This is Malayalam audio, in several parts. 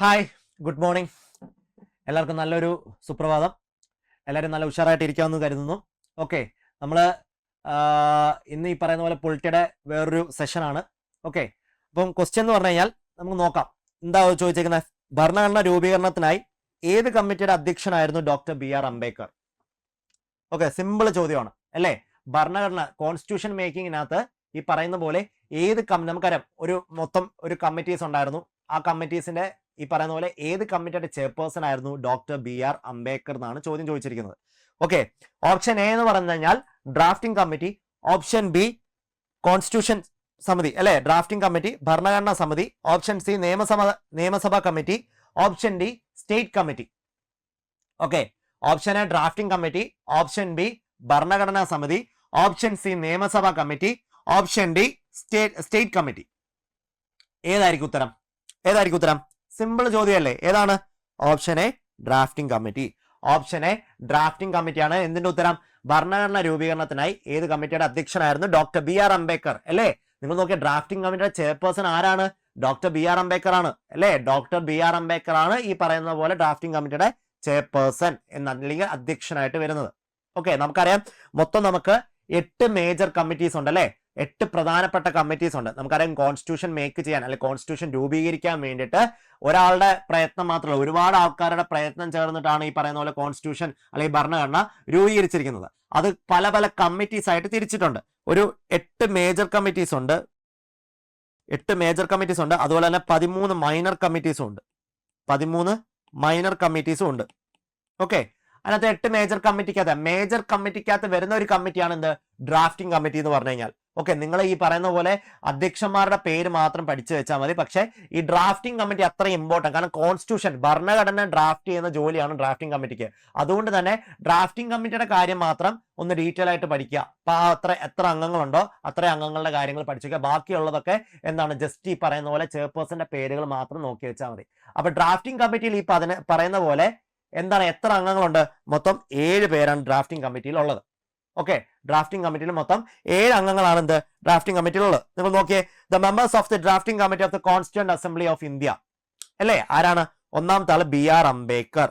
ഹായ് ഗുഡ് മോർണിംഗ് എല്ലാവർക്കും നല്ലൊരു സുപ്രഭാതം. എല്ലാവരും നല്ല ഉഷാറായിട്ട് ഇരിക്കാമെന്ന് കരുതുന്നു ഓക്കെ നമ്മൾ ഇന്ന് ഈ പറയുന്ന പോലെ പൊളിറ്റിയുടെ വേറൊരു സെഷനാണ് ഓക്കെ അപ്പം ക്വസ്റ്റ്യൻ എന്ന് പറഞ്ഞു കഴിഞ്ഞാൽ നമുക്ക് നോക്കാം. എന്താ ചോദിച്ചേക്കുന്നത് ഭരണഘടന രൂപീകരണത്തിനായി ഏത് കമ്മിറ്റിയുടെ അധ്യക്ഷനായിരുന്നു doctor B R Ambedkar? Okay simple ചോദ്യമാണ് അല്ലേ? ഭരണഘടന കോൺസ്റ്റിറ്റ്യൂഷൻ മേക്കിങ്ങിനകത്ത് ഈ പറയുന്ന പോലെ ഏത് കമ്മി നമുക്കറിയാം ഒരു മൊത്തം ഒരു കമ്മിറ്റീസ് ഉണ്ടായിരുന്നു. ആ കമ്മിറ്റീസിന്റെ ഈ പറയുന്ന പോലെ ഏത് കമ്മിറ്റിയുടെ ചെയർപേഴ്സൺ ആയിരുന്നു ഡോക്ടർ ബി ആർ അംബേദ്കർ എന്നാണ് ചോദ്യം ചോദിച്ചിരിക്കുന്നത്. ഓക്കെ ഓപ്ഷൻ എ എന്ന് പറഞ്ഞു കഴിഞ്ഞാൽ drafting committee option B constitution സമിതി അല്ലെ? ഡ്രാഫ്റ്റിംഗ് കമ്മിറ്റി ഭരണഘടനാ സമിതി ഓപ്ഷൻ സി നിയമസഭ നിയമസഭാ committee option D state committee. Okay option A drafting committee option B ഭരണഘടനാ സമിതി ഓപ്ഷൻ സി നിയമസഭാ committee option D state state committee. ഏതായിരിക്കും ഉത്തരം? ഏതായിരിക്കും ഉത്തരം? സിമ്പിൾ ചോദ്യമല്ലേ? ഏതാണ്? Option A drafting committee option A drafting കമ്മിറ്റിയാണ് എന്തിന്റെ ഉത്തരം? ഭരണഘടന രൂപീകരണത്തിനായി ഏത് കമ്മിറ്റിയുടെ അധ്യക്ഷനായിരുന്നു ഡോക്ടർ ബി ആർ അംബേദ്കർ അല്ലേ? നിങ്ങൾ നോക്കിയ ഡ്രാഫ്റ്റിംഗ് കമ്മിറ്റിയുടെ ചെയർപേഴ്സൺ ആരാണ്? ഡോക്ടർ ബി ആർ അംബേദ്കർ ആണ് അല്ലേ? ഡോക്ടർ ബി ആർ അംബേദ്കർ ആണ് ഈ പറയുന്ന പോലെ ഡ്രാഫ്റ്റിംഗ് കമ്മിറ്റിയുടെ ചെയർപേഴ്സൺ എന്ന അല്ലെങ്കിൽ അധ്യക്ഷനായിട്ട് വരുന്നത്. ഓക്കെ നമുക്കറിയാം. മൊത്തം നമുക്ക് എട്ട് മേജർ കമ്മിറ്റീസ് ഉണ്ട് അല്ലേ? എട്ട് പ്രധാനപ്പെട്ട കമ്മിറ്റീസ് ഉണ്ട്. നമുക്കറിയാം കോൺസ്റ്റിറ്റ്യൂഷൻ മേക്ക് ചെയ്യാൻ അല്ലെങ്കിൽ കോൺസ്റ്റിറ്റ്യൂഷൻ രൂപീകരിക്കാൻ വേണ്ടിയിട്ട് ഒരാളുടെ പ്രയത്നം മാത്രമല്ല ഒരുപാട് ആൾക്കാരുടെ പ്രയത്നം ചേർന്നിട്ടാണ് ഈ പറയുന്ന പോലെ കോൺസ്റ്റിറ്റ്യൂഷൻ അല്ലെങ്കിൽ ഭരണഘടന രൂപീകരിച്ചിരിക്കുന്നത്. അത് പല പല കമ്മിറ്റീസ് ആയിട്ട് തിരിച്ചിട്ടുണ്ട്. ഒരു എട്ട് മേജർ കമ്മിറ്റീസ് ഉണ്ട്. എട്ട് മേജർ കമ്മിറ്റീസ് ഉണ്ട്. അതുപോലെ തന്നെ പതിമൂന്ന് മൈനർ കമ്മിറ്റീസും ഉണ്ട്. പതിമൂന്ന് മൈനർ കമ്മിറ്റീസും ഉണ്ട്. ഓക്കെ അതിനകത്ത് എട്ട് മേജർ കമ്മിറ്റിക്കകത്ത് മേജർ കമ്മിറ്റിക്കകത്ത് വരുന്ന ഒരു കമ്മിറ്റിയാണ് എന്ത്? ഡ്രാഫ്റ്റിംഗ് കമ്മിറ്റി എന്ന് പറഞ്ഞു കഴിഞ്ഞാൽ. ഓക്കെ നിങ്ങൾ ഈ പറയുന്ന പോലെ അധ്യക്ഷന്മാരുടെ പേര് മാത്രം പഠിച്ചു വെച്ചാൽ മതി. പക്ഷേ ഈ ഡ്രാഫ്റ്റിംഗ് കമ്മിറ്റി അത്ര ഇമ്പോർട്ടന്റ് കാരണം കോൺസ്റ്റിറ്റ്യൂഷൻ ഭരണഘടന ഡ്രാഫ്റ്റ് ചെയ്യുന്ന ജോലിയാണ് ഡ്രാഫ്റ്റിംഗ് കമ്മിറ്റിക്ക് അതുകൊണ്ട് തന്നെ ഡ്രാഫ്റ്റിംഗ് കമ്മിറ്റിയുടെ കാര്യം മാത്രം ഒന്ന് ഡീറ്റെയിൽ ആയിട്ട് പഠിക്കുക. അപ്പൊ ആ അത്ര എത്ര അംഗങ്ങളുണ്ടോ അത്ര അംഗങ്ങളുടെ കാര്യങ്ങൾ പഠിച്ചു ബാക്കിയുള്ളതൊക്കെ എന്താണ് ജസ്റ്റ് ഈ പറയുന്ന പോലെ ചെയർപേഴ്സന്റെ പേരുകൾ മാത്രം നോക്കി വെച്ചാൽ മതി. അപ്പൊ ഡ്രാഫ്റ്റിംഗ് കമ്മിറ്റിയിൽ ഈ പറയുന്ന പോലെ എന്താണ് എത്ര അംഗങ്ങളുണ്ട്? മൊത്തം ഏഴ് പേരാണ് ഡ്രാഫ്റ്റിംഗ് കമ്മിറ്റിയിൽ ഉള്ളത്. ഓക്കെ ഡ്രാഫ്റ്റിംഗ് കമ്മിറ്റിയിൽ മൊത്തം ഏഴ് അംഗങ്ങളാണ് എന്ത് ഡ്രാഫ്റ്റിംഗ് കമ്മിറ്റിയിലുള്ളത് നിങ്ങൾ നോക്കിയേ the members of the drafting committee of the constituent assembly of India അല്ലേ? ആരാണ്? ഒന്നാമത്തെ ആൾ ബി ആർ അംബേദ്കർ.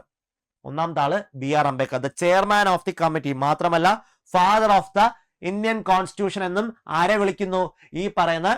ഒന്നാമത്തെ ആൾ B R Ambedkar. The chairman of the committee മാത്രമല്ല father of the Indian constitution എന്നും ആരെ വിളിക്കുന്നു? ഈ പറയുന്ന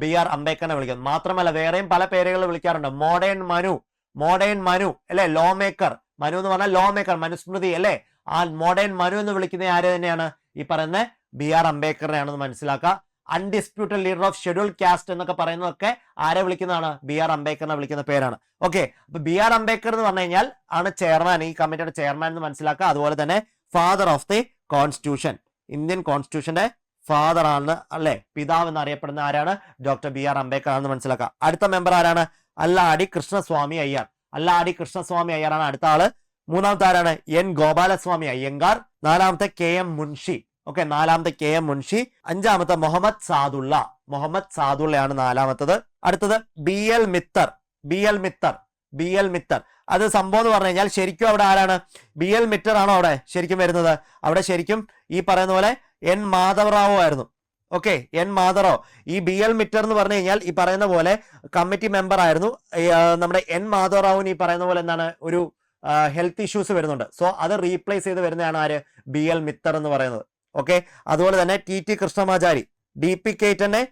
ബി ആർ അംബേദ്കറിനെ വിളിക്കുന്നു. മാത്രമല്ല വേറെയും പല പേരുകൾ വിളിക്കാറുണ്ട്. മോഡേൺ മനു മോഡേൺ മനു അല്ലെ? ലോ മേക്കർ മനു എന്ന് പറഞ്ഞാൽ ലോ മേക്കർ മനുസ്മൃതി അല്ലെ? ആ മോഡേൺ മനു എന്ന് വിളിക്കുന്ന ആര് തന്നെയാണ്? ഈ പറയുന്ന ബി ആർ അംബേദ്കറിനെയാണെന്ന് മനസ്സിലാക്കുക undisputed leader of schedule caste എന്നൊക്കെ പറയുന്നതൊക്കെ ആരെ വിളിക്കുന്നതാണ്? ബി ആർ അംബേദ്കറിനെ വിളിക്കുന്ന പേരാണ്. ഓക്കെ അപ്പൊ ബി ആർ അംബേദ്കർ എന്ന് പറഞ്ഞു കഴിഞ്ഞാൽ ആണ് ചെയർമാൻ ഈ കമ്മിറ്റിയുടെ ചെയർമാൻ എന്ന് മനസ്സിലാക്കുക അതുപോലെ തന്നെ father of the constitution Indian കോൺസ്റ്റിറ്റ്യൂഷന്റെ father ആണ് അല്ലെ? പിതാവ് എന്ന് അറിയപ്പെടുന്ന ആരാണ്? ഡോക്ടർ ബി ആർ അംബേദ്കർ ആണെന്ന് മനസ്സിലാക്കുക അടുത്ത മെമ്പർ ആരാണ്? അല്ലാടി കൃഷ്ണസ്വാമി അയ്യർ. അല്ലാടി കൃഷ്ണസ്വാമി അയ്യറാണ്. അടുത്ത ആൾ മൂന്നാമത്തെ ആരാണ് എൻ ഗോപാലസ്വാമി അയ്യങ്കാർ നാലാമത്തെ കെ എം മുൻഷി. ഓക്കെ നാലാമത്തെ കെ എം മുൻഷി അഞ്ചാമത്തെ മുഹമ്മദ് സാദുള്ള. മുഹമ്മദ് സാദുള്ളയാണ് നാലാമത്തത്. അടുത്തത് B L Mitter B L Mitter B L Mitter. അത് സംഭവം എന്ന് പറഞ്ഞു കഴിഞ്ഞാൽ ശരിക്കും അവിടെ ആരാണ്? ബി എൽ മിത്തർ ആണോ അവിടെ ശരിക്കും വരുന്നത്? അവിടെ ശരിക്കും ഈ പറയുന്ന പോലെ എൻ മാധവറാവു ആയിരുന്നു. ഓക്കെ എൻ മാധവറാവ് ഈ ബി എൽ മിറ്റർ എന്ന് പറഞ്ഞു കഴിഞ്ഞാൽ ഈ പറയുന്ന പോലെ കമ്മിറ്റി മെമ്പർ ആയിരുന്നു. നമ്മുടെ എൻ മാധവറാവുവിന് ഈ പറയുന്ന പോലെ എന്താണ്? ഒരു ഹെൽത്ത് ഇഷ്യൂസ് വരുന്നുണ്ട്. സോ അത് റീപ്ലേസ് ചെയ്ത് വരുന്നതാണ് ആര്? ബി എൽ മിത്തർ എന്ന് പറയുന്നത്. ഓക്കെ അതുപോലെ തന്നെ T T Krishnamachari. D P കേറ്റനെ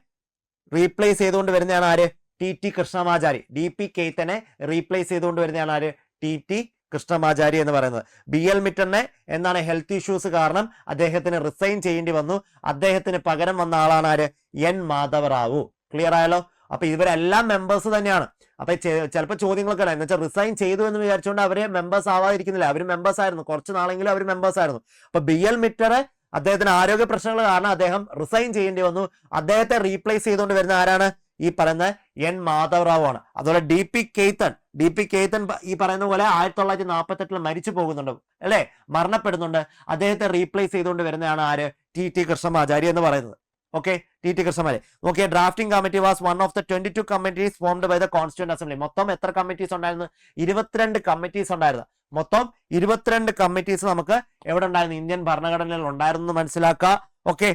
replace ചെയ്തുകൊണ്ട് വരുന്നതാണ് ആര്? T T Krishnamachari. D P കേറ്റനെ replace ചെയ്തുകൊണ്ട് വരുന്നതാണ് ആര്? ടി ടി കൃഷ്ണമാചാരി എന്ന് പറയുന്നത്. ബി എൽ മിറ്ററിനെ എന്താണ് ഹെൽത്ത് ഇഷ്യൂസ് കാരണം അദ്ദേഹത്തിന് റിസൈൻ ചെയ്യേണ്ടി വന്നു. അദ്ദേഹത്തിന് പകരം വന്ന ആളാണ് ആര്? എൻ മാധവറാവു. ക്ലിയർ ആയല്ലോ? അപ്പൊ ഇവരെല്ലാം മെമ്പേഴ്സ് തന്നെയാണ്. അപ്പൊ ചിലപ്പോൾ ചോദ്യങ്ങളൊക്കെ എന്ന് വെച്ചാൽ റിസൈൻ ചെയ്തു എന്ന് വിചാരിച്ചുകൊണ്ട് അവരെ മെമ്പേഴ്സ് ആവാതിരിക്കുന്നില്ല. അവർ മെമ്പേഴ്സ് ആയിരുന്നു. കുറച്ച് നാളെങ്കിലും അവർ മെമ്പേഴ്സ് ആയിരുന്നു. അപ്പൊ ബി എൽ മിറ്ററെ അദ്ദേഹത്തിന് ആരോഗ്യ പ്രശ്നങ്ങൾ കാരണം അദ്ദേഹം റിസൈൻ ചെയ്യേണ്ടി വന്നു. അദ്ദേഹത്തെ റീപ്ലേസ് ചെയ്തുകൊണ്ട് വരുന്ന ആരാണ്? ഈ പറയുന്ന എൻ മാധവറാവു ആണ് അതുപോലെ D P Khaitan D P Khaitan ഈ പറയുന്ന പോലെ ആയിരത്തി തൊള്ളായിരത്തി നാൽപ്പത്തി എട്ടിൽ മരിച്ചു പോകുന്നുണ്ട്. അല്ലെ? മരണപ്പെടുന്നുണ്ട്. അദ്ദേഹത്തെ റീപ്ലേസ് ചെയ്തുകൊണ്ട് വരുന്നതാണ് ആര്? ടി ടി കൃഷ്ണമാചാരി എന്ന് പറയുന്നത്. Okay T T കൃഷ്ണമാരെ. Okay drafting committee was one of the twenty two committees formed by the constituent assembly മൊത്തം എത്ര കമ്മിറ്റീസ് ഉണ്ടായിരുന്നു? ഇരുപത്തിരണ്ട് കമ്മിറ്റീസ് ഉണ്ടായിരുന്നു. മൊത്തം ഇരുപത്തിരണ്ട് കമ്മിറ്റീസ് നമുക്ക് എവിടെ ഉണ്ടായിരുന്നു? ഇന്ത്യൻ ഭരണഘടനയിൽ ഉണ്ടായിരുന്നു മനസ്സിലാക്കുക. ഓക്കെ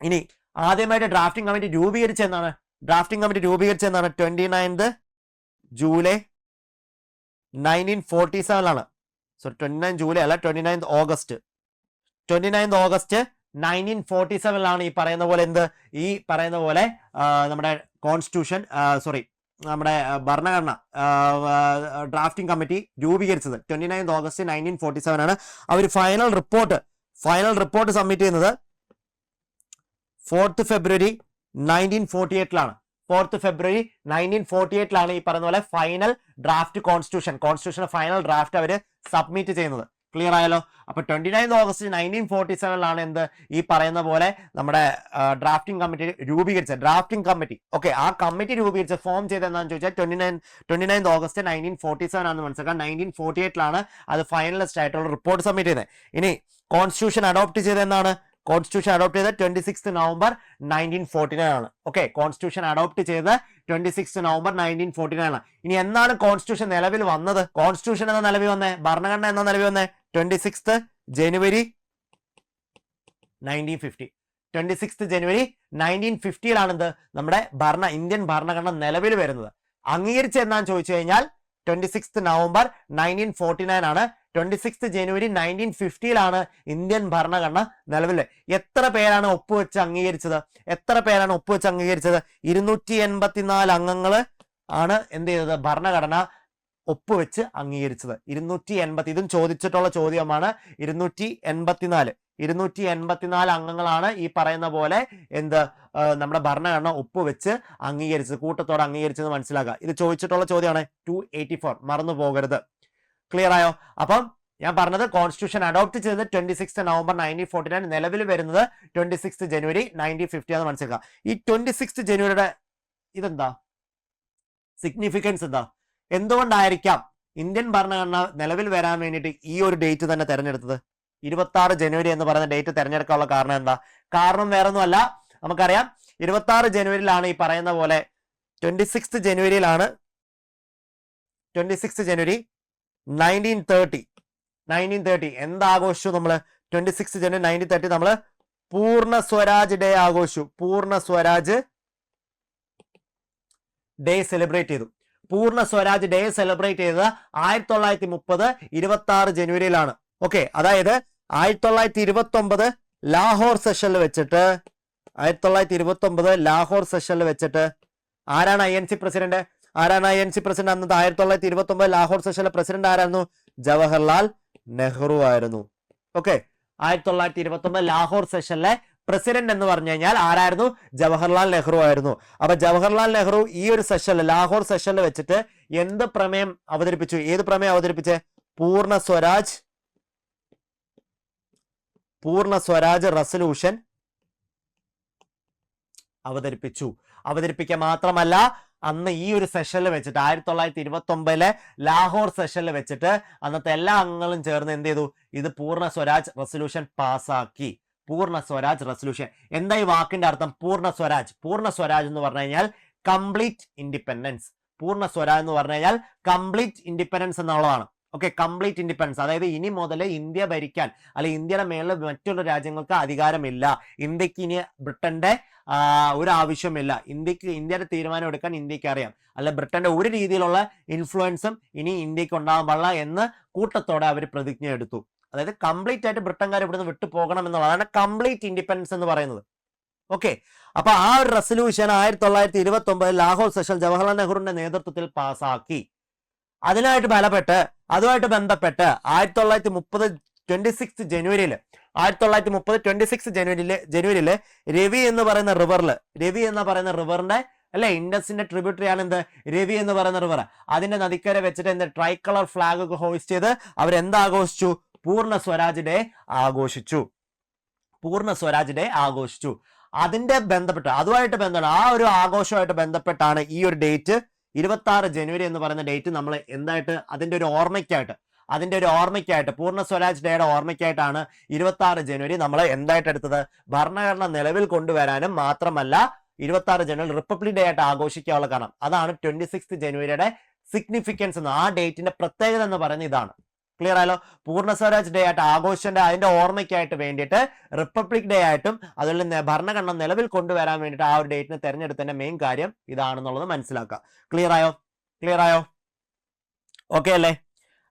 ഇനി ആദ്യമായിട്ട് ഡ്രാഫ്റ്റിംഗ് കമ്മിറ്റി രൂപീകരിച്ച രൂപീകരിച്ചെന്നാണ് drafting committee രൂപീകരിച്ചെന്നാണ് twenty ninth July nineteen forty സെവനിലാണ് sorry twenty nine July അല്ല twenty ninth August twenty ninth August nineteen forty സെവനിലാണ് ഈ പറയുന്ന പോലെ എന്ത്? ഈ പറയുന്ന പോലെ നമ്മുടെ കോൺസ്റ്റിറ്റ്യൂഷൻ സോറി നമ്മുടെ ഭരണഘടന ഡ്രാഫ്റ്റിംഗ് കമ്മിറ്റി രൂപീകരിച്ചത്. Twenty nine August nineteen forty seven ആണ് അവർ final report final report submit ചെയ്യുന്നത് ഫോർത്ത് ഫെബ്രുവരി നയന്റീൻ ഫോർട്ടി എയ്റ്റിലാണ് ഫോർത്ത് ഫെബ്രുവരി നയന്റീൻ ഫോർട്ടി എയ്റ്റിലാണ് ഈ പറയുന്ന പോലെ final draft constitution constitution final draft അവർ സബ്മിറ്റ് ചെയ്യുന്നത്. ക്ലിയർ ആയല്ലോ. അപ്പൊ twenty nine August nineteen forty സെവനിലാണ് എന്ത്? ഈ പറയുന്ന പോലെ നമ്മുടെ ഡ്രാഫ്റ്റിംഗ് കമ്മിറ്റി രൂപീകരിച്ച ഡ്രാഫ്റ്റിംഗ് കമ്മിറ്റി ഓക്കെ ആ കമ്മിറ്റി രൂപീകരിച്ച ഫോം ചെയ്ത് എന്താണെന്ന് ചോദിച്ചാൽ twenty nine twenty nine August nineteen forty seven ആണെന്ന് മനസ്സിലാക്കാം. നയന്റീൻ ഫോർട്ടി എയ്റ്റിലാണ് അത് ഫൈനലിസ്റ്റ് ആയിട്ടുള്ള റിപ്പോർട്ട് സബ്മിറ്റ് ചെയ്തത്. ഇനി കോൺസ്റ്റിറ്റ്യൂഷൻ അഡോപ്റ്റ് ചെയ്ത് എന്നാണ് കോൺസ്റ്റിറ്റ്യൂഷൻ അഡോപ്റ്റ് ചെയ്ത് twenty six November nineteen forty nine ആണ്. ഓക്കെ കോൺസ്റ്റിറ്റ്യൂഷൻ അഡോപ്റ്റ് ചെയ്ത് twenty six November nineteen forty nine ആണ് ഇനി എന്നാണ് കോൺസ്റ്റിറ്റ്യൂഷൻ നിലവിൽ വന്നത്? കോൺസ്റ്റിറ്റ്യൂഷൻ എന്ന നിലവിൽ വന്നേ? ഭരണഘടന എന്ന നിലവിൽ വന്നേ? Twenty six January nineteen fifty. Twenty six January nineteen ഫിഫ്റ്റിയിലാണ് എന്ത് നമ്മുടെ ഭരണ ഇന്ത്യൻ ഭരണഘടന നിലവിൽ വരുന്നത്. അംഗീകരിച്ച് എന്നാന്ന് ചോദിച്ചു കഴിഞ്ഞാൽ twenty six November nineteen forty nine ആണ് ട്വന്റി സിക്സ് ജനുവരി നയന്റീൻ ഫിഫ്റ്റിയിലാണ് ഇന്ത്യൻ ഭരണഘടന നിലവിൽ. എത്ര പേരാണ് ഒപ്പുവെച്ച് അംഗീകരിച്ചത്? എത്ര പേരാണ് ഒപ്പുവെച്ച് അംഗീകരിച്ചത്? ഇരുന്നൂറ്റി എൺപത്തിനാല് അംഗങ്ങൾ ആണ് എന്ത് ചെയ്തത്? ഭരണഘടന ഒപ്പുവെച്ച് അംഗീകരിച്ചത്. ഇരുന്നൂറ്റി എൺപത്തി ഇതും ചോദിച്ചിട്ടുള്ള ചോദ്യമാണ്. ഇരുന്നൂറ്റി എൺപത്തിനാല് ഇരുന്നൂറ്റി എൺപത്തിനാല് അംഗങ്ങളാണ് ഈ പറയുന്ന പോലെ എന്ത് നമ്മുടെ ഭരണഘടന ഒപ്പുവെച്ച് അംഗീകരിച്ചത് കൂട്ടത്തോടെ അംഗീകരിച്ചത് മനസ്സിലാക്കുക. ഇത് ചോദിച്ചിട്ടുള്ള ചോദ്യമാണ്. ടു എയ്റ്റി ഫോർ മറന്നു പോകരുത്. ക്ലിയർ ആയോ? അപ്പം ഞാൻ പറഞ്ഞത് കോൺസ്റ്റിറ്റ്യൂഷൻ അഡോപ്റ്റ് ചെയ്തത് twenty six November nineteen forty nine നിലവിൽ വരുന്നത് twenty six January nineteen fifty ആണെന്ന് മനസ്സിലാക്കുക. ഈ ട്വന്റി സിക്സ് ജനുവരിയുടെ ഇതെന്താ? സിഗ്നിഫിക്കൻസ് എന്താ? എന്തുകൊണ്ടായിരിക്കാം ഇന്ത്യൻ ഭരണഘടന നിലവിൽ വരാൻ വേണ്ടിയിട്ട് ഈ ഒരു ഡേറ്റ് തന്നെ തെരഞ്ഞെടുത്തത്? ഇരുപത്തി ആറ് ജനുവരി എന്ന് പറയുന്ന ഡേറ്റ് തെരഞ്ഞെടുക്കാനുള്ള കാരണം എന്താ? കാരണം വേറെ ഒന്നുമല്ല നമുക്കറിയാം ഇരുപത്തി ആറ് ജനുവരിയിലാണ് ഈ പറയുന്ന പോലെ twenty six ജനുവരിയിലാണ് twenty six January nineteen thirty nineteen thirty എന്താഘോഷിച്ചു നമ്മൾ twenty six January nineteen thirty നമ്മൾ പൂർണ സ്വരാജ് ഡേ ആഘോഷിച്ചു. പൂർണ സ്വരാജ് ഡേ സെലിബ്രേറ്റ് ചെയ്തു. പൂർണ സ്വരാജ് ഡേ സെലിബ്രേറ്റ് ചെയ്തത് ആയിരത്തി തൊള്ളായിരത്തി മുപ്പത് ഇരുപത്തി ആറ് ജനുവരിയിലാണ്. ഓക്കെ അതായത് ആയിരത്തി തൊള്ളായിരത്തി ഇരുപത്തി ഒമ്പത് ലാഹോർ സെഷനിൽ വെച്ചിട്ട് ആയിരത്തി തൊള്ളായിരത്തി ഇരുപത്തി ഒമ്പത് ലാഹോർ സെഷനിൽ വെച്ചിട്ട് ആരാണ് ഐ എൻ സി പ്രസിഡന്റ് ആരാണ് ഐ എൻ സി പ്രസിഡന്റ് അന്നത്തെ ആയിരത്തി തൊള്ളായിരത്തി ഇരുപത്തി ഒമ്പത് ലാഹോർ സെഷനിലെ പ്രസിഡന്റ് ആരായിരുന്നു? ജവഹർലാൽ നെഹ്റു ആയിരുന്നു. ഓക്കെ ആയിരത്തി തൊള്ളായിരത്തി ഇരുപത്തി ഒമ്പത് ലാഹോർ സെഷനിലെ പ്രസിഡന്റ് എന്ന് പറഞ്ഞു കഴിഞ്ഞാൽ ആരായിരുന്നു? ജവഹർലാൽ നെഹ്റു ആയിരുന്നു. അപ്പൊ ജവഹർലാൽ നെഹ്റു ഈ ഒരു സെഷനിൽ ലാഹോർ സെഷനിൽ വെച്ചിട്ട് എന്ത് പ്രമേയം അവതരിപ്പിച്ചു? ഏത് പ്രമേയം അവതരിപ്പിച്ച്? പൂർണ സ്വരാജ് പൂർണ സ്വരാജ് റെസൊല്യൂഷൻ അവതരിപ്പിച്ചു. അവതരിപ്പിക്കുക മാത്രമല്ല അന്ന് ഈ ഒരു സെഷനിൽ വെച്ചിട്ട് ആയിരത്തി തൊള്ളായിരത്തി ഇരുപത്തി ഒമ്പതിലെ ലാഹോർ സെഷനിൽ വെച്ചിട്ട് അന്നത്തെ എല്ലാ അംഗങ്ങളും ചേർന്ന് എന്ത് ചെയ്തു? ഇത് പൂർണ സ്വരാജ് റെസൊല്യൂഷൻ പാസ്സാക്കി. പൂർണ സ്വരാജ് റെസൊല്യൂഷൻ. എന്താ ഈ വാക്കിന്റെ അർത്ഥം പൂർണ സ്വരാജ്? പൂർണ സ്വരാജ് എന്ന് പറഞ്ഞു കഴിഞ്ഞാൽ കംപ്ലീറ്റ് ഇൻഡിപെൻഡൻസ് പൂർണ സ്വരാജ് എന്ന് പറഞ്ഞു കഴിഞ്ഞാൽ കംപ്ലീറ്റ് ഇൻഡിപെൻഡൻസ് എന്നുള്ളതാണ്. ഓക്കെ കംപ്ലീറ്റ് ഇൻഡിപെൻഡൻസ് അതായത് ഇനി മുതൽ ഇന്ത്യ ഭരിക്കാൻ അല്ലെ ഇന്ത്യയുടെ മേളിൽ മറ്റുള്ള രാജ്യങ്ങൾക്ക് അധികാരമില്ല. ഇന്ത്യയ്ക്ക് ഇനി ബ്രിട്ടന്റെ ഒരു ആവശ്യമില്ല ഇന്ത്യയ്ക്ക് ഇന്ത്യയുടെ തീരുമാനം എടുക്കാൻ ഇന്ത്യയ്ക്ക് അറിയാം. അല്ല ബ്രിട്ടന്റെ ഒരു രീതിയിലുള്ള ഇൻഫ്ലുവൻസും ഇനി ഇന്ത്യയ്ക്ക് ഉണ്ടാകാൻ പാടില്ല എന്ന് കൂട്ടത്തോടെ അവർ പ്രതിജ്ഞ എടുത്തു അതായത് കംപ്ലീറ്റ് ആയിട്ട് ബ്രിട്ടൻകാർ ഇവിടുന്ന് വിട്ടു പോകണം എന്നുള്ളതാണ് കംപ്ലീറ്റ് ഇൻഡിപെൻഡൻസ് എന്ന് പറയുന്നത്. ഓക്കെ അപ്പൊ ആ ഒരു റെസൊല്യൂഷൻ ആയിരത്തി തൊള്ളായിരത്തി ഇരുപത്തി ഒമ്പത് ലാഹോർ സെഷൻ ജവഹർലാൽ നെഹ്റുവിന്റെ നേതൃത്വത്തിൽ പാസാക്കി അതിനായിട്ട് ബലപ്പെട്ട് അതുമായിട്ട് ബന്ധപ്പെട്ട് ആയിരത്തി തൊള്ളായിരത്തി മുപ്പത് ട്വന്റി സിക്സ് ജനുവരിയിൽ ആയിരത്തി തൊള്ളായിരത്തി മുപ്പത് ട്വന്റി സിക്സ് ജനുവരിയിൽ ജനുവരിയിൽ രവി എന്ന് പറയുന്ന റിവറിൽ രവി എന്ന് പറയുന്ന റിവറിന്റെ അല്ലെ ഇൻഡസിന്റെ ട്രിബ്യൂട്ടറി ആണ് എന്ത്? രവി എന്ന് പറയുന്ന റിവർ അതിന്റെ നദിക്കര വെച്ചിട്ട് എന്ത്? ട്രൈ കളർ ഫ്ലാഗ് ഒക്കെ ഹോസ്റ്റ് ചെയ്ത് അവരെന്ത് ആഘോഷിച്ചു പൂർണ സ്വരാജ് ഡേ ആഘോഷിച്ചു. പൂർണ സ്വരാജ് ഡേ ആഘോഷിച്ചു. അതിന്റെ ബന്ധപ്പെട്ട് അതുമായിട്ട് ബന്ധപ്പെട്ട് ആ ഒരു ആഘോഷമായിട്ട് ബന്ധപ്പെട്ടാണ് ഈ ഒരു ഡേറ്റ് ഇരുപത്തി ആറ് ജനുവരി എന്ന് പറയുന്ന ഡേറ്റ് നമ്മൾ എന്തായിട്ട് അതിന്റെ ഒരു ഓർമ്മയ്ക്കായിട്ട് അതിന്റെ ഒരു ഓർമ്മയ്ക്കായിട്ട് പൂർണ സ്വരാജ് ഡേയുടെ ഓർമ്മയ്ക്കായിട്ടാണ് ഇരുപത്തി ആറ് ജനുവരി നമ്മൾ എന്തായിട്ട് എടുത്തത്? ഭരണഘടന നിലവിൽ കൊണ്ടുവരാനും മാത്രമല്ല ഇരുപത്തി ആറ് ജനുവരി റിപ്പബ്ലിക് ഡേ ആയിട്ട് ആഘോഷിക്കാനുള്ള കാരണം. അതാണ് ട്വന്റി സിക്സ് ജനുവരിയുടെ സിഗ്നിഫിക്കൻസ് എന്ന് ആ ഡേറ്റിന്റെ പ്രത്യേകത എന്ന് പറയുന്നത് ഇതാണ്. ക്ലിയർ ആയല്ലോ? പൂർണ സ്വരാജ് ഡേ ആയിട്ട് ആഘോഷന്റെ അതിന്റെ ഓർമ്മയ്ക്കായിട്ട് വേണ്ടിയിട്ട് റിപ്പബ്ലിക് ഡേ ആയിട്ടും അതുപോലെ ഭരണഘടന നിലവിൽ കൊണ്ടുവരാൻ വേണ്ടിയിട്ട് ആ ഒരു ഡേറ്റിനെ തെരഞ്ഞെടുത്തതിന്റെ മെയിൻ കാര്യം ഇതാണെന്നുള്ളത് മനസ്സിലാക്കുക. ക്ലിയർ ആയോ? ക്ലിയർ ആയോ? ഓക്കെ അല്ലേ?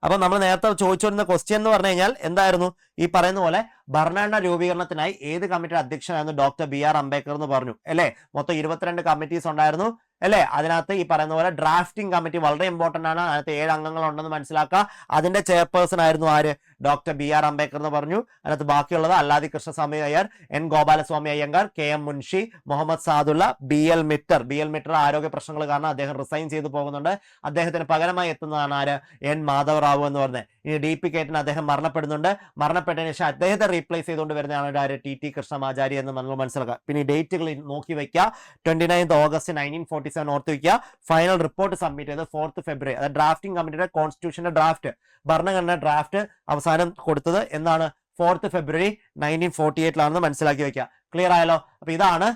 അപ്പൊ നമ്മൾ നേരത്തെ ചോദിച്ചുവരുന്ന ക്വസ്റ്റ്യൻ എന്ന് പറഞ്ഞു കഴിഞ്ഞാൽ എന്തായിരുന്നു? ഈ പറയുന്ന പോലെ ഭരണഘടന രൂപീകരണത്തിനായി ഏത് കമ്മിറ്റിയുടെ അധ്യക്ഷനായിരുന്നു ഡോക്ടർ ബി ആർ അംബേദ്കർ എന്ന് പറഞ്ഞു. അല്ലേ? മൊത്തം ഇരുപത്തിരണ്ട് കമ്മിറ്റീസ് ഉണ്ടായിരുന്നു. അല്ലേ? അതിനകത്ത് ഈ പറയുന്ന പോലെ ഡ്രാഫ്റ്റിംഗ് കമ്മിറ്റി വളരെ ഇമ്പോർട്ടന്റ് ആണ്. അതിനകത്ത് ഏഴ് അംഗങ്ങൾ ഉണ്ടെന്ന് മനസ്സിലാക്കുക. അതിന്റെ ചെയർപേഴ്സൺ ആയിരുന്നു ആര്? ഡോക്ടർ ബി ആർ അംബേദ്കർ എന്ന് പറഞ്ഞു. അതിനകത്ത് ബാക്കിയുള്ളത് അല്ലാതി Krishnaswamy Iyer N Gopalaswami Ayyangar K M Munshi Mohammad Saadulla B L Mitter. B L Mitter ആരോഗ്യ പ്രശ്നങ്ങൾ കാരണം അദ്ദേഹം റിസൈൻ ചെയ്തു പോകുന്നുണ്ട്. അദ്ദേഹത്തിന് പകരമായി എത്തുന്നതാണ് ആര്? എൻ മാധവ റാവു എന്ന് പറഞ്ഞത് ഇനി ഡി പി കേട്ടിന് അദ്ദേഹം മരണപ്പെടുന്നുണ്ട്. മരണപ്പെട്ടതിന് ശേഷം അദ്ദേഹത്തെ റീപ്ലേസ് ചെയ്തുകൊണ്ട് വരുന്നതാണ് ആര്? ടി ടി കൃഷ്ണമാചാരി എന്ന് നമ്മൾ മനസ്സിലാക്കുക. പിന്നെ ഡേറ്റുകൾ നോക്കി വെക്കുക. Twenty ninth August nineteen forty seven ഓർത്ത് വെക്കുക. ഫൈനൽ റിപ്പോർട്ട് സബ്മിറ്റ് ചെയ്ത് ഫോർത്ത് ഫെബ്രുവരി അതായത് ഡ്രാഫ്റ്റിംഗ് കമ്മിറ്റിയുടെ കോൺസ്റ്റിറ്റ്യൂഷന്റെ ഡ്രാഫ്റ്റ് ഭരണഘടന ഡ്രാഫ്റ്റ് അവസാനം കൊടുത്തത് എന്നാണ് ഫോർത്ത് ഫെബ്രുവരി നയന്റീൻ ഫോർട്ടി എയ്റ്റിലാണെന്ന് മനസ്സിലാക്കി വെക്കുക. ക്ലിയർ ആയല്ലോ? അപ്പൊ ഇതാണ്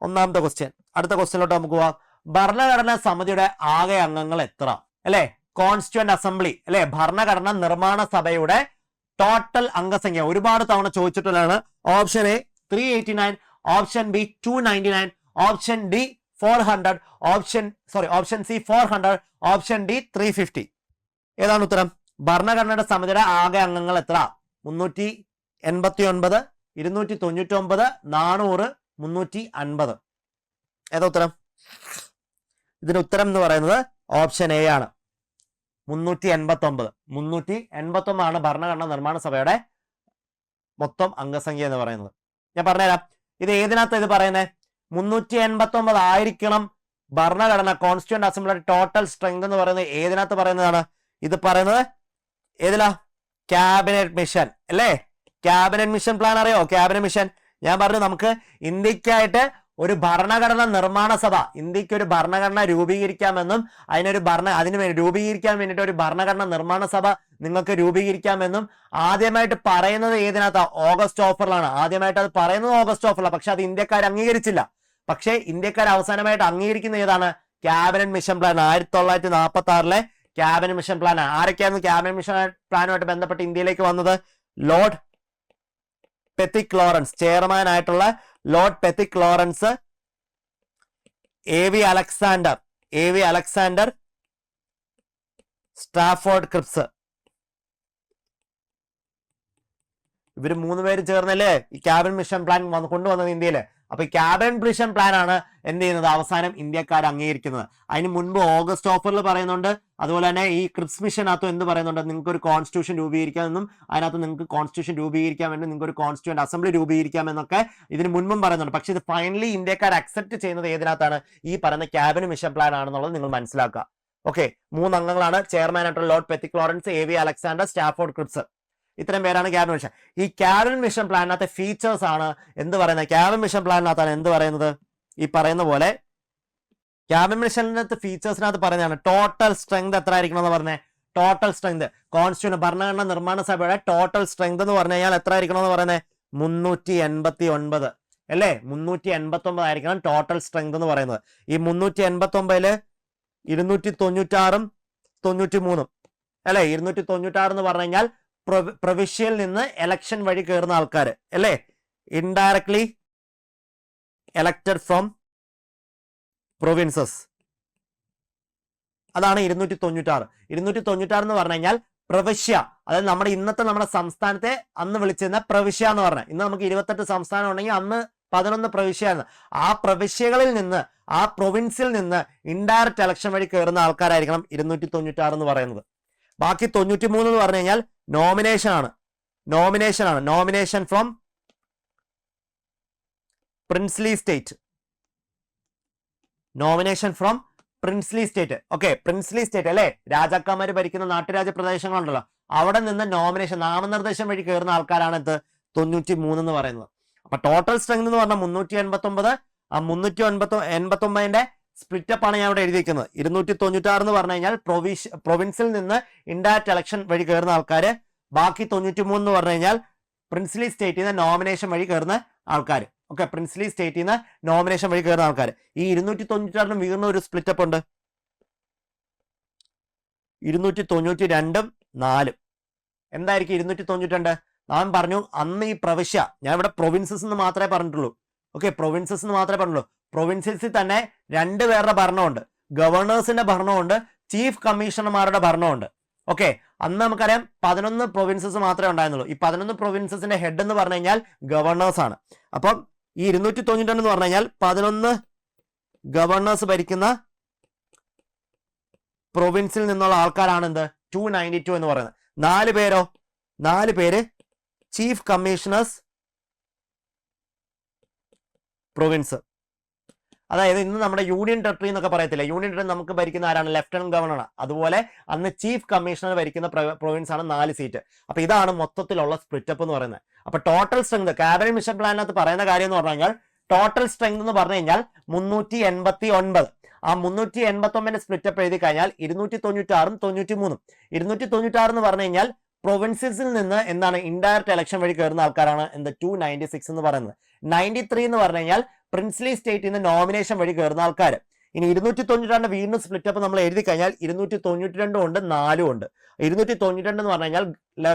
ഒന്നാമത്തെ ക്വസ്റ്റ്യൻ അടുത്ത ക്വസ്റ്റ്യനിലോട്ട് നമുക്ക് പോവാം. ഭരണഘടനാ സമിതിയുടെ ആകെ അംഗങ്ങൾ എത്ര? അല്ലെ? കോൺസ്റ്റിറ്റ്യൂന്റ് അസംബ്ലി അല്ലെ? ഭരണഘടന നിർമ്മാണ സഭയുടെ ടോട്ടൽ അംഗസംഖ്യ. ഒരുപാട് തവണ ചോദിച്ചിട്ടുള്ളതാണ്. Option A three eighty nine option B two ninety nine option D four hundred option sorry option C four hundred option D three fifty ഏതാണ് ഉത്തരം? ഭരണഘടനയുടെ സമിതിയുടെ ആകെ അംഗങ്ങൾ എത്ര? മുന്നൂറ്റി എൺപത്തി ഒൻപത് ഇരുന്നൂറ്റി തൊണ്ണൂറ്റി ഒമ്പത് നാനൂറ് മുന്നൂറ്റി അൻപത് ഏതാ ഉത്തരം? ഇതിന് ഉത്തരം എന്ന് പറയുന്നത് ഓപ്ഷൻ എ ആണ്. മുന്നൂറ്റി എൺപത്തി ഒമ്പത് മുന്നൂറ്റി എൺപത്തി ഒമ്പതാണ് ഭരണഘടനാ നിർമ്മാണ സഭയുടെ മൊത്തം അംഗസംഖ്യ എന്ന് പറയുന്നത്. ഞാൻ പറഞ്ഞുതരാം. ഇത് ഏതിനകത്ത് ഇത് പറയുന്നത് മുന്നൂറ്റി എൺപത്തി ഒമ്പത് ആയിരിക്കണം ഭരണഘടന കോൺസ്റ്റിറ്റ്യൂന്റ് അസംബ്ലിയുടെ ടോട്ടൽ സ്ട്രെങ്ത് എന്ന് പറയുന്നത് ഏതിനകത്ത് പറയുന്നതാണ്? ഇത് പറയുന്നത് ഏതിലാ? ക്യാബിനറ്റ് മിഷൻ അല്ലേ? ക്യാബിനറ്റ് മിഷൻ പ്ലാൻ അറിയോ? ക്യാബിനറ്റ് മിഷൻ ഞാൻ പറഞ്ഞു നമുക്ക് ഇന്ത്യക്കായിട്ട് ഒരു ഭരണഘടന നിർമ്മാണ സഭ. ഇന്ത്യയ്ക്ക് ഒരു ഭരണഘടന രൂപീകരിക്കാമെന്നും അതിനൊരു ഭരണ അതിന് വേണ്ടി രൂപീകരിക്കാൻ വേണ്ടിയിട്ട് ഒരു ഭരണഘടന നിർമ്മാണ സഭ നിങ്ങൾക്ക് രൂപീകരിക്കാമെന്നും ആദ്യമായിട്ട് പറയുന്നത് ഏതിനകത്ത? ഓഗസ്റ്റ് ഓഫറിലാണ്. ആദ്യമായിട്ട് അത് പറയുന്നത് ഓഗസ്റ്റ് ഓഫറിലാണ്. പക്ഷെ അത് ഇന്ത്യക്കാർ അംഗീകരിച്ചില്ല. പക്ഷേ ഇന്ത്യക്കാർ അവസാനമായിട്ട് അംഗീകരിക്കുന്ന ഏതാണ്? Cabinet mission plan. ആയിരത്തി തൊള്ളായിരത്തി നാൽപ്പത്തി ആറിലെ ക്യാബിനറ്റ് മിഷൻ പ്ലാൻ. ആരൊക്കെയായിരുന്നു ക്യാബിനറ്റ് മിഷൻ പ്ലാനുമായിട്ട് ബന്ധപ്പെട്ട് ഇന്ത്യയിലേക്ക് വന്നത്? ലോർഡ് പെത്തിക് ലോറൻസ് ചെയർമാൻ ആയിട്ടുള്ള Lord Pethick Lawrence A V Alexander A V Alexander Stafford Cripps ഇവർ മൂന്ന് പേര് ചേർന്നല്ലേ? ഈ ക്യാബിൻ മിഷൻ പ്ലാൻ വന്ന് കൊണ്ടുവന്നത് ഇന്ത്യയിൽ. അപ്പൊ ഈ ക്യാബിനറ്റ് മിഷൻ പ്ലാൻ ആണ് എന്ത് ചെയ്യുന്നത്? അവസാനം ഇന്ത്യക്കാർ അംഗീകരിക്കുന്നത്. അതിന് മുൻപ് ഓഗസ്റ്റ് ഓഫറിൽ പറയുന്നുണ്ട്. അതുപോലെ തന്നെ ഈ ക്രിപ്സ് മിഷനകത്തും എന്ത് പറയുന്നുണ്ട്? നിങ്ങൾക്ക് ഒരു കോൺസ്റ്റിറ്റ്യൂഷൻ രൂപീകരിക്കാമെന്നും അതിനകത്ത് നിങ്ങൾക്ക് കോൺസ്റ്റിറ്റ്യൂഷൻ രൂപീകരിക്കാൻ വേണ്ടി നിങ്ങൾക്ക് ഒരു കോൺസ്റ്റിറ്റ്യൂന്റ് അസംബ്ലി രൂപീകരിക്കാമെന്നൊക്കെ ഇതിന് മുൻപും പറയുന്നുണ്ട്. പക്ഷെ ഇത് ഫൈനലി ഇന്ത്യക്കാർ അക്സെപ്റ്റ് ചെയ്യുന്നത് ഏതിനകത്താണ്? ഈ പറയുന്ന ക്യാബിനറ്റ് മിഷൻ പ്ലാൻ ആണെന്നുള്ളത് നിങ്ങൾ മനസ്സിലാക്കുക. ഓക്കെ മൂന്നംഗങ്ങളാണ്. ചെയർമാൻ ആയിട്ടുള്ള Lord Pethick Lawrence A V Alexander Stafford Cripps ഇത്രയും പേരാണ് ക്യാബിൻ മിഷൻ ഈ ക്യാബിൻ മിഷൻ പ്ലാനിനകത്തെ ഫീച്ചേഴ്സ് ആണ് എന്ത് പറയുന്നത്? ക്യാബിൻ മിഷൻ പ്ലാനിനകത്താണ് എന്ത് പറയുന്നത്? ഈ പറയുന്ന പോലെ ക്യാബിൻ മിഷനകത്ത് ഫീച്ചേഴ്സിനകത്ത് പറയുന്നതാണ് ടോട്ടൽ സ്ട്രെങ്ത് എത്ര ആയിരിക്കണം എന്ന് പറഞ്ഞേ? ടോട്ടൽ സ്ട്രെങ്ത് കോൺസ്റ്റിറ്റ്യൂഷൻ ഭരണഘടന നിർമ്മാണ സഭയുടെ ടോട്ടൽ സ്ട്രെങ്ത് എന്ന് പറഞ്ഞു കഴിഞ്ഞാൽ എത്ര ആയിരിക്കണം എന്ന് പറയുന്നത് മുന്നൂറ്റി എൺപത്തി ഒൻപത് അല്ലേ? മുന്നൂറ്റി എൺപത്തി ഒമ്പത് ആയിരിക്കണം ടോട്ടൽ സ്ട്രെങ്ത് എന്ന് പറയുന്നത്. ഈ മുന്നൂറ്റി എൺപത്തി ഒമ്പതിൽ ഇരുന്നൂറ്റി തൊണ്ണൂറ്റാറും തൊണ്ണൂറ്റി മൂന്നും അല്ലെ? ഇരുന്നൂറ്റി തൊണ്ണൂറ്റാറ് എന്ന് പറഞ്ഞു കഴിഞ്ഞാൽ പ്രവിശ്യയിൽ നിന്ന് എലക്ഷൻ വഴി കയറുന്ന ആൾക്കാർ അല്ലേ? ഇൻഡയറക്ട്ലി എലക്റ്റഡ് ഫ്രോം പ്രൊവിൻസസ് അതാണ് ഇരുന്നൂറ്റി തൊണ്ണൂറ്റാറ് ഇരുന്നൂറ്റി തൊണ്ണൂറ്റാറ് എന്ന് പറഞ്ഞു കഴിഞ്ഞാൽ പ്രവിശ്യ അതായത് നമ്മുടെ ഇന്നത്തെ നമ്മുടെ സംസ്ഥാനത്തെ അന്ന് വിളിച്ചിരുന്ന പ്രവിശ്യ എന്ന് പറഞ്ഞാൽ ഇന്ന് നമുക്ക് ഇരുപത്തെട്ട് സംസ്ഥാനം ഉണ്ടെങ്കിൽ അന്ന് പതിനൊന്ന് പ്രവിശ്യയാണ് ആ പ്രവിശ്യകളിൽ നിന്ന് ആ പ്രൊവിൻസിൽ നിന്ന് ഇൻഡയറക്റ്റ് ഇലക്ഷൻ വഴി കയറുന്ന ആൾക്കാരായിരിക്കണം ഇരുന്നൂറ്റി തൊണ്ണൂറ്റാറ് എന്ന് പറയുന്നത്. ബാക്കി തൊണ്ണൂറ്റി മൂന്ന് എന്ന് പറഞ്ഞു കഴിഞ്ഞാൽ നോമിനേഷൻ ആണ്. നോമിനേഷൻ ആണ്. Nomination from princely state nomination from princely state okay princely state അല്ലെ? രാജാക്കന്മാർ ഭരിക്കുന്ന നാട്ടുരാജ്യ പ്രദേശങ്ങളുണ്ടല്ലോ. അവിടെ നിന്ന് നോമിനേഷൻ നാമനിർദ്ദേശം വഴി കയറുന്ന ആൾക്കാരാണ് ഇത് തൊണ്ണൂറ്റി മൂന്ന് എന്ന് പറയുന്നത്. അപ്പൊ ടോട്ടൽ സ്ട്രെങ്ത് എന്ന് പറഞ്ഞാൽ മുന്നൂറ്റി എൺപത്തി ഒമ്പത് മുന്നൂറ്റി എൺപത്തി എൺപത്തി ഒമ്പതിന്റെ സ്പ്ലിറ്റപ്പ് ആണ് ഞാൻ ഇവിടെ എഴുതിയിരിക്കുന്നത് ഇരുന്നൂറ്റി തൊണ്ണൂറ്റാറ് എന്ന് പറഞ്ഞു കഴിഞ്ഞാൽ പ്രൊവിഷ് പ്രൊവിൻസിൽ നിന്ന് ഇൻഡയറക്റ്റ് ഇലക്ഷൻ വഴി കയറുന്ന ആൾക്കാർ ബാക്കി തൊണ്ണൂറ്റി മൂന്ന് എന്ന് പറഞ്ഞു കഴിഞ്ഞാൽ പ്രിൻസിലി സ്റ്റേറ്റിൽ നിന്ന് നോമിനേഷൻ വഴി കയറുന്ന ആൾക്കാർ ഓക്കെ പ്രിൻസിലി സ്റ്റേറ്റിൽ നിന്ന് നോമിനേഷൻ വഴി കയറുന്ന ആൾക്കാർ ഈ ഇരുന്നൂറ്റി തൊണ്ണൂറ്റാറിനും വീണ്ടും ഒരു സ്പ്ലിറ്റപ്പ് ഉണ്ട്. ഇരുന്നൂറ്റി തൊണ്ണൂറ്റി രണ്ടും നാലും. എന്തായിരിക്കും ഇരുന്നൂറ്റി തൊണ്ണൂറ്റി രണ്ട് നാം പറഞ്ഞു അന്ന് ഈ പ്രവിശ്യ ഞാൻ ഇവിടെ പ്രൊവിൻസസ് എന്ന് മാത്രമേ പറഞ്ഞിട്ടുള്ളൂ. ഓക്കെ പ്രൊവിൻസസ് എന്ന് മാത്രമേ പറഞ്ഞുള്ളൂ പ്രൊവിൻസസിൽ തന്നെ രണ്ട് പേരുടെ ഭരണമുണ്ട് ഗവർണേഴ്സിന്റെ ഭരണമുണ്ട് ചീഫ് കമ്മീഷണർമാരുടെ ഭരണമുണ്ട് ഓക്കെ അന്ന് നമുക്കറിയാം പതിനൊന്ന് പ്രൊവിൻസസ് മാത്രമേ ഉണ്ടായിരുന്നുള്ളൂ. ഈ പതിനൊന്ന് പ്രൊവിൻസസിന്റെ ഹെഡ് എന്ന് പറഞ്ഞു കഴിഞ്ഞാൽ ഗവർണേഴ്സ് ആണ്. അപ്പം ഈ ഇരുന്നൂറ്റി തൊണ്ണൂറ്റി എന്ന് പറഞ്ഞു കഴിഞ്ഞാൽ പതിനൊന്ന് ഗവർണേഴ്സ് ഭരിക്കുന്ന പ്രൊവിൻസിൽ നിന്നുള്ള ആൾക്കാരാണ് എന്ത്? ടു നയന്റി ടു എന്ന് പറയുന്നത്. നാല് പേരോ? നാല് പേര് ചീഫ് കമ്മീഷണേഴ്സ് പ്രൊവിൻസ് അതായത് ഇന്ന് നമ്മുടെ യൂണിയൻ ടെറിട്ടറി എന്നൊക്കെ പറയത്തില്ല? യൂണിയൻ ടെറിട്ടറി നമുക്ക് ഭരിക്കുന്ന ആരാണ്? ലെഫ്റ്റനന്റ് ഗവർണർ അതുപോലെ അന്ന് ചീഫ് കമ്മീഷണർ ഭരിക്കുന്ന പ്രൊവിൻസ് ആണ് നാല് സീറ്റ് അപ്പൊ ഇതാണ് മൊത്തത്തിലുള്ള സ്പ്ലിറ്റ് അപ്പ് എന്ന് പറയുന്നത്. അപ്പൊ ടോട്ടൽ സ്ട്രെങ്ത് കാബിനറ്റ് മിഷൻ പ്ലാനിനകത്ത് പറയുന്ന കാര്യം എന്ന് പറഞ്ഞു കഴിഞ്ഞാൽ ടോട്ടൽ സ്ട്രെങ്ത് എന്ന് പറഞ്ഞു കഴിഞ്ഞാൽ മുന്നൂറ്റി എൺപത്തി ഒൻപത് ആ മുന്നൂറ്റി എൺപത്തി ഒമ്പതിന്റെ സ്പ്ലിറ്റ് അപ്പ് എഴുതി കഴിഞ്ഞാൽ ഇരുന്നൂറ്റി തൊണ്ണൂറ്റി ആറും തൊണ്ണൂറ്റി മൂന്നും ഇരുന്നൂറ്റി തൊണ്ണൂറ്റി ആറ് എന്ന് പറഞ്ഞു കഴിഞ്ഞാൽ പ്രൊവിൻസസിൽ നിന്ന് എന്താണ് ഇൻഡയറക്റ്റ് ഇലക്ഷൻ വഴി കയറുന്ന ആൾക്കാരാണ് എന്ത്? ടു നയന്റി സിക്സ് എന്ന് പറയുന്നത്. നയന്റി ത്രീ എന്ന് പറഞ്ഞു കഴിഞ്ഞാൽ പ്രിൻസ്ലി സ്റ്റേറ്റിൽ നിന്ന് നോമിനേഷൻ വഴി കയറുന്ന ആൾക്കാർ ഇനി ഇരുന്നൂറ്റി തൊണ്ണൂറ്റി രണ്ട് വീണ്ടും സ്പ്ലിറ്റ് അപ്പ് നമ്മൾ എഴുതി കഴിഞ്ഞാൽ ഇരുന്നൂറ്റി തൊണ്ണൂറ്റി രണ്ടും ഉണ്ട് നാലും ഉണ്ട്. ഇരുന്നൂറ്റി തൊണ്ണൂറ്റി രണ്ട് എന്ന് പറഞ്ഞു കഴിഞ്ഞാൽ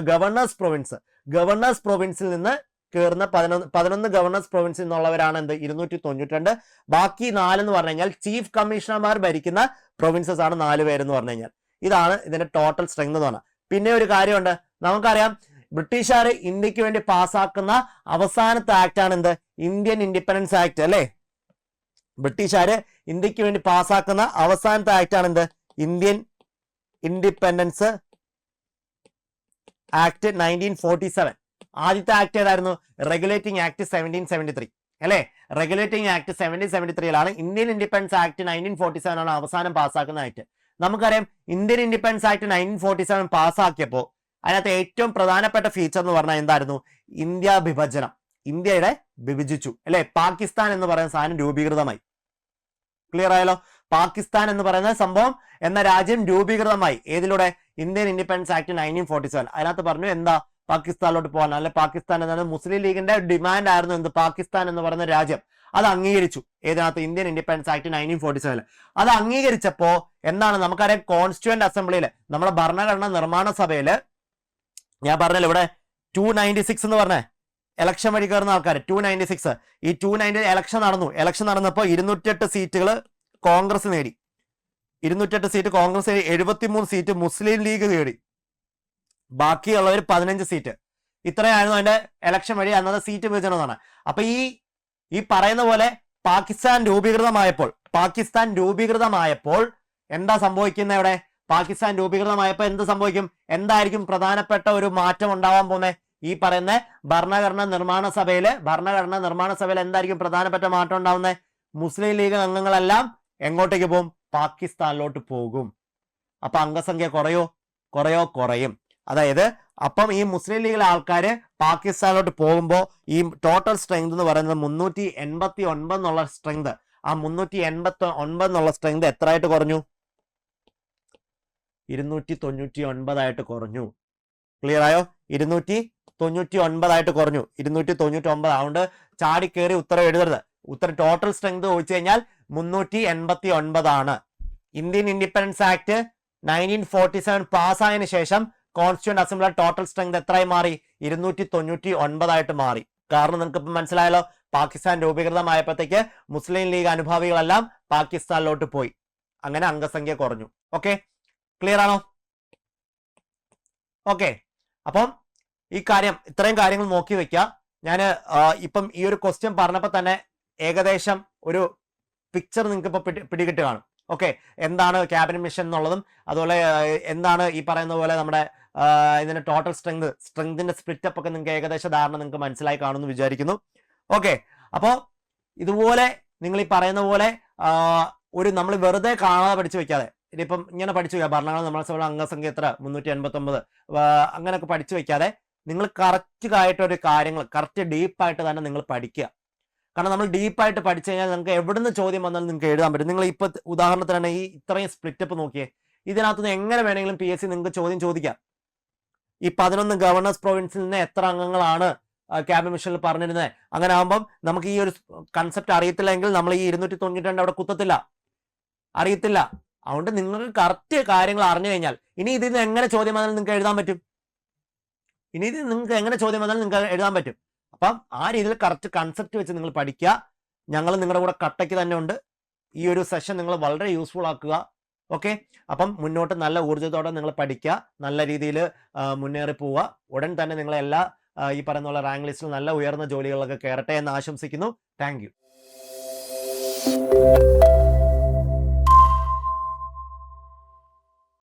ഗവർണേഴ്സ് പ്രൊവിൻസ് ഗവർണേഴ്സ് പ്രൊവിൻസിൽ നിന്ന് കയറുന്ന പതിനൊന്ന് പതിനൊന്ന് ഗവർണേഴ്സ് പ്രൊവിൻസിൽ നിന്നുള്ളവരാണ് എന്ത്? ഇരുന്നൂറ്റി തൊണ്ണൂറ്റി രണ്ട് ബാക്കി നാലെന്ന് പറഞ്ഞു കഴിഞ്ഞാൽ ചീഫ് കമ്മീഷണർമാർ ഭരിക്കുന്ന പ്രൊവിൻസസ് ആണ് നാല് പേരെന്ന് പറഞ്ഞു കഴിഞ്ഞാൽ. ഇതാണ് ഇതിന്റെ ടോട്ടൽ സ്ട്രെങ്ത് എന്ന് പറഞ്ഞാൽ. പിന്നെ ഒരു കാര്യമുണ്ട്. നമുക്കറിയാം ബ്രിട്ടീഷുകാർ ഇന്ത്യയ്ക്ക് വേണ്ടി പാസ്സാക്കുന്ന അവസാനത്തെ ആക്ട് ആണ് എന്ത്? ഇന്ത്യൻ ഇൻഡിപെൻഡൻസ് ആക്ട് അല്ലേ? ബ്രിട്ടീഷുകാര് ഇന്ത്യയ്ക്ക് വേണ്ടി പാസ്സാക്കുന്ന അവസാനത്തെ ആക്ട് ആണ് എന്ത്? Indian independence act nineteen forty seven ആദ്യത്തെ ആക്ട് ഏതായിരുന്നു? Regulating act seventeen seventy three അല്ലേ? Regulating act seventeen seventy ത്രീയിലാണ് Indian independence act nineteen forty seven ആണ് അവസാനം പാസ്സാക്കുന്ന ആക്ട് നമുക്കറിയാം Indian independence act nineteen forty seven പാസ്സാക്കിയപ്പോൾ അതിനകത്ത് ഏറ്റവും പ്രധാനപ്പെട്ട ഫീച്ചർ എന്ന് പറഞ്ഞാൽ എന്തായിരുന്നു? ഇന്ത്യ വിഭജനം. ഇന്ത്യയുടെ വിഭജിച്ചു. അല്ലെ? പാകിസ്ഥാൻ എന്ന് പറയുന്ന സാധനം രൂപീകൃതമായി. ക്ലിയർ ആയല്ലോ? പാകിസ്ഥാൻ എന്ന് പറയുന്ന സംഭവം എന്ന രാജ്യം രൂപീകൃതമായി. ഏതിലൂടെ? Indian independence act nineteen forty seven അതിനകത്ത് പറഞ്ഞു എന്താ? പാകിസ്ഥാനിലോട്ട് പോകാൻ. അല്ലെ? പാകിസ്ഥാൻ എന്നാണ് മുസ്ലിം ലീഗിന്റെ ഡിമാൻഡ് ആയിരുന്നു എന്ത്? പാകിസ്ഥാൻ എന്ന് പറയുന്ന രാജ്യം. അത് അംഗീകരിച്ചു. ഏതിനകത്ത്? Indian independence act nineteen forty seven അത് അംഗീകരിച്ചപ്പോ എന്താണ്? നമുക്കറിയാം കോൺസ്റ്റിറ്റ്യൂന്റ് അസംബ്ലിയിൽ നമ്മുടെ ഭരണഘടനാ നിർമ്മാണ സഭയിൽ ഞാൻ പറഞ്ഞല്ലോ ഇവിടെ ടു നയന്റി സിക്സ് എന്ന് പറഞ്ഞേ. എലക്ഷൻ വഴി കയറുന്ന ആൾക്കാർ ടു നയന്റി സിക്സ് ഈ ടു നയന്റി എലക്ഷൻ നടന്നു. എലക്ഷൻ നടന്നപ്പോൾ ഇരുന്നൂറ്റെട്ട് സീറ്റുകൾ കോൺഗ്രസ് നേടി. ഇരുന്നൂറ്റെട്ട് സീറ്റ് കോൺഗ്രസ് നേടി എഴുപത്തിമൂന്ന് സീറ്റ് മുസ്ലിം ലീഗ് നേടി. ബാക്കിയുള്ളവർ പതിനഞ്ച് സീറ്റ് ഇത്രയായിരുന്നു അതിന്റെ എലക്ഷൻ വഴി അന്നത്തെ സീറ്റ് വിഭജനം എന്നാണ് അപ്പൊ ഈ ഈ പറയുന്ന പോലെ പാകിസ്ഥാൻ രൂപീകൃതമായപ്പോൾ പാകിസ്ഥാൻ രൂപീകൃതമായപ്പോൾ എന്താ സംഭവിക്കുന്നത് ഇവിടെ? പാകിസ്ഥാൻ രൂപീകൃതമായപ്പോൾ എന്ത് സംഭവിക്കും? എന്തായിരിക്കും പ്രധാനപ്പെട്ട ഒരു മാറ്റം ഉണ്ടാവാൻ പോകുന്നത് ഈ പറയുന്ന ഭരണഘടന നിർമ്മാണ സഭയിൽ ഭരണഘടന നിർമ്മാണ സഭയിൽ എന്തായിരിക്കും പ്രധാനപ്പെട്ട മാറ്റം ഉണ്ടാവുന്നത് മുസ്ലിം ലീഗ് അംഗങ്ങളെല്ലാം എങ്ങോട്ടേക്ക് പോകും? പാകിസ്ഥാനിലോട്ട് പോകും. അപ്പൊ അംഗസംഖ്യ കുറയോ? കുറയോ കുറയും. അതായത് അപ്പം ഈ മുസ്ലിം ലീഗിലെ ആൾക്കാർ പാകിസ്ഥാനിലോട്ട് പോകുമ്പോൾ ഈ ടോട്ടൽ സ്ട്രെങ്ത് എന്ന് പറയുന്നത് മുന്നൂറ്റി എൺപത്തി ഒൻപത് എന്നുള്ള സ്ട്രെങ്ത് ആ മുന്നൂറ്റി എൺപത്തി ഒൻപത് എന്നുള്ള സ്ട്രെങ്ത് എത്രയായിട്ട് കുറഞ്ഞു? ഇരുന്നൂറ്റി തൊണ്ണൂറ്റി ഒൻപതായിട്ട് കുറഞ്ഞു. ക്ലിയർ ആയോ? ഇരുന്നൂറ്റി തൊണ്ണൂറ്റി ഒൻപതായിട്ട് കുറഞ്ഞു. ഇരുന്നൂറ്റി തൊണ്ണൂറ്റി ഒമ്പത് അതുകൊണ്ട് ചാടി കയറി ഉത്തരം എഴുതരുത്. ഉത്തരം ടോട്ടൽ സ്ട്രെങ്ത് ചോദിച്ചു കഴിഞ്ഞാൽ മുന്നൂറ്റി എൺപത്തി ഒൻപതാണ് Indian independence act nineteen forty seven പാസ്സായതിനു ശേഷം കോൺസ്റ്റിറ്റ്യൂന്റ് അസംബ്ലി ടോട്ടൽ സ്ട്രെങ്ത് എത്രയായി മാറി? ഇരുന്നൂറ്റി തൊണ്ണൂറ്റി ഒൻപതായിട്ട് മാറി. കാരണം നിങ്ങൾക്ക് ഇപ്പം മനസ്സിലായല്ലോ പാകിസ്ഥാൻ രൂപീകൃതമായപ്പോഴത്തേക്ക് മുസ്ലിം ലീഗ് അനുഭാവികളെല്ലാം പാകിസ്ഥാനിലോട്ട് പോയി. അങ്ങനെ അംഗസംഖ്യ കുറഞ്ഞു. ഓക്കെ ക്ലിയർ ആണോ? ഓക്കെ അപ്പം ഈ കാര്യം ഇത്രയും കാര്യങ്ങൾ നോക്കി വെക്കുക ഞാൻ ഇപ്പം ഈ ഒരു ക്വസ്റ്റ്യൻ പറഞ്ഞപ്പോൾ തന്നെ ഏകദേശം ഒരു പിക്ചർ നിങ്ങൾക്ക് ഇപ്പോൾ പിടി പിടികിട്ട് കാണും ഓക്കെ എന്താണ് ക്യാബിനറ്റ് മിഷൻ എന്നുള്ളതും അതുപോലെ എന്താണ് ഈ പറയുന്ന പോലെ നമ്മുടെ ഇതിന്റെ ടോട്ടൽ സ്ട്രെങ്ത് സ്ട്രെങ്തിന്റെ സ്പ്ലിറ്റ് അപ്പ് ഒക്കെ നിങ്ങൾക്ക് ഏകദേശ ധാരണ നിങ്ങൾക്ക് മനസ്സിലായി കാണുമെന്ന് വിചാരിക്കുന്നു. ഓക്കെ അപ്പോൾ ഇതുപോലെ നിങ്ങൾ ഈ പറയുന്ന പോലെ ഒരു നമ്മൾ വെറുതെ കാണാതെ പഠിച്ചു വെക്കാതെ ഇനിയിപ്പം ഇങ്ങനെ പഠിച്ചു വയ്ക്കുക ഭരണഘടന നമ്മുടെ സഭയുടെ അംഗസംഖ്യ എത്ര? മുന്നൂറ്റി എൺപത്തി ഒമ്പത് അങ്ങനെയൊക്കെ പഠിച്ചു വയ്ക്കാതെ നിങ്ങൾ കറക്റ്റ് ആയിട്ടൊരു കാര്യങ്ങൾ കറക്റ്റ് ഡീപ്പായിട്ട് തന്നെ നിങ്ങൾ പഠിക്കുക. കാരണം നമ്മൾ ഡീപ്പായിട്ട് പഠിച്ചു കഴിഞ്ഞാൽ നിങ്ങൾക്ക് എവിടുന്ന് ചോദ്യം വന്നാലും നിങ്ങൾക്ക് എഴുതാൻ പറ്റും. നിങ്ങൾ ഇപ്പൊ ഉദാഹരണത്തിനാണ് ഈ ഇത്രയും സ്പ്ലിറ്റ് അപ്പ് നോക്കിയേ. ഇതിനകത്തുനിന്ന് എങ്ങനെ വേണമെങ്കിലും പി എസ് സി നിങ്ങൾക്ക് ചോദ്യം ചോദിക്കാം. ഈ പതിനൊന്ന് ഗവർണേഴ്സ് പ്രൊവിൻസിൽ നിന്ന് എത്ര അംഗങ്ങളാണ് ക്യാബിനറ്റ് മിഷനിൽ പറഞ്ഞിരുന്നത് അങ്ങനെ ആകുമ്പം നമുക്ക് ഈ ഒരു കൺസെപ്റ്റ് അറിയത്തില്ലെങ്കിൽ നമ്മൾ ഈ ഇരുന്നൂറ്റി തൊണ്ണൂറ്റി രണ്ട് അവിടെ കുത്തത്തില്ല. അറിയത്തില്ല. അതുകൊണ്ട് നിങ്ങൾക്ക് കറക്റ്റ് കാര്യങ്ങൾ അറിഞ്ഞു കഴിഞ്ഞാൽ ഇനി ഇതിൽ നിന്ന് എങ്ങനെ ചോദ്യം വന്നാലും നിങ്ങൾക്ക് എഴുതാൻ പറ്റും. ഇനി ഇത് നിങ്ങൾക്ക് എങ്ങനെ ചോദ്യം വന്നാലും നിങ്ങൾക്ക് എഴുതാൻ പറ്റും. അപ്പം ആ രീതിയിൽ കറക്റ്റ് കൺസെപ്റ്റ് വെച്ച് നിങ്ങൾ പഠിക്കുക. ഞങ്ങൾ നിങ്ങളുടെ കൂടെ കട്ടയ്ക്ക് തന്നെ ഉണ്ട്. ഈ ഒരു സെഷൻ നിങ്ങൾ വളരെ യൂസ്ഫുൾ ആക്കുക. ഓക്കെ അപ്പം മുന്നോട്ട് നല്ല ഊർജത്തോടെ നിങ്ങൾ പഠിക്കുക. നല്ല രീതിയിൽ മുന്നേറി പോവുക. ഉടൻ തന്നെ നിങ്ങളെ എല്ലാ ഈ പറയുന്ന റാങ്ക് ലിസ്റ്റിൽ നല്ല ഉയർന്ന ജോലികളൊക്കെ കയറട്ടെ എന്ന് ആശംസിക്കുന്നു. താങ്ക്